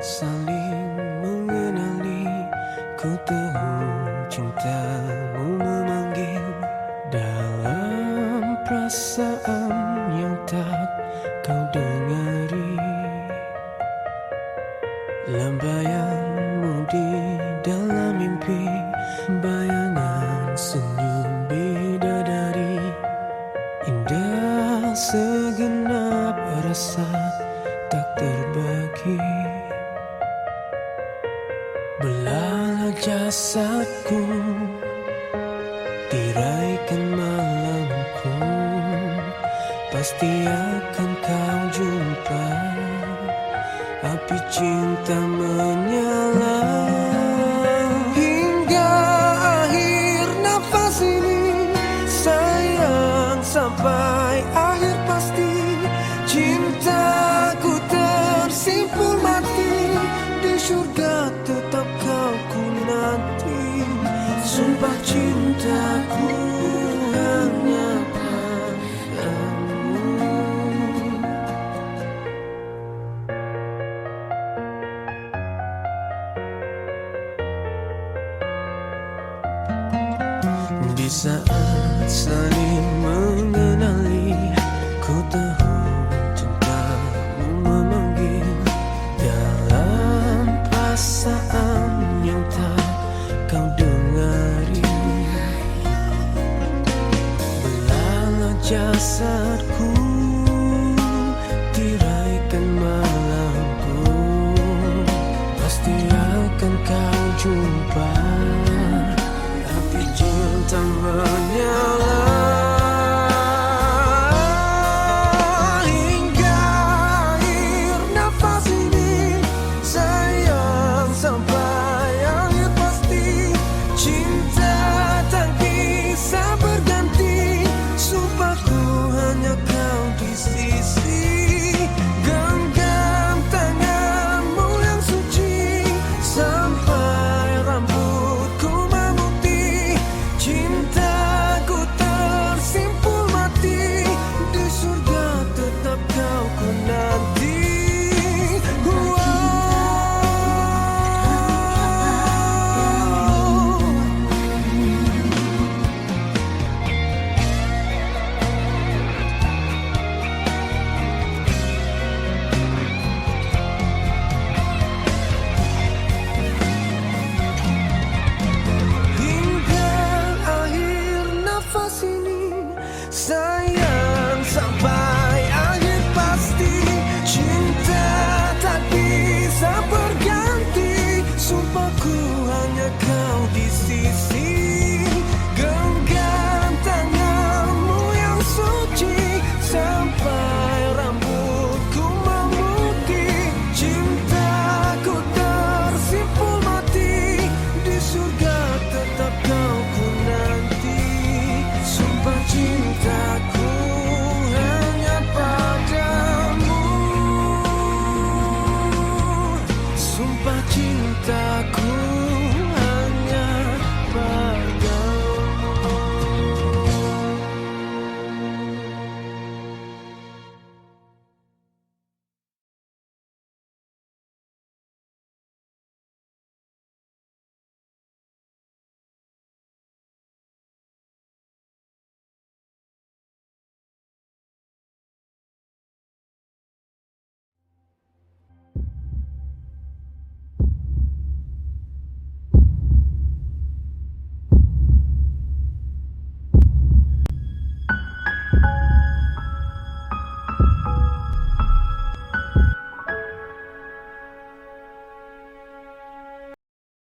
saling mengenali ku tahu cinta cintamu memanggil. Dalam perasaan yang tak kau dengari Lambar yang mudi dalam mimpi. Bayangan senyum bidadari indah segenap rasa. Jasadku Tiraikan malamku. Pasti akan kau jumpa Api cinta menyala Di saat saling mengenali Ku tahu cintamu memanggil Dalam perasaan yang tak kau dengari Belalah jasadku Tiraikan malamku. Pasti akan kau jumpa I'm running see.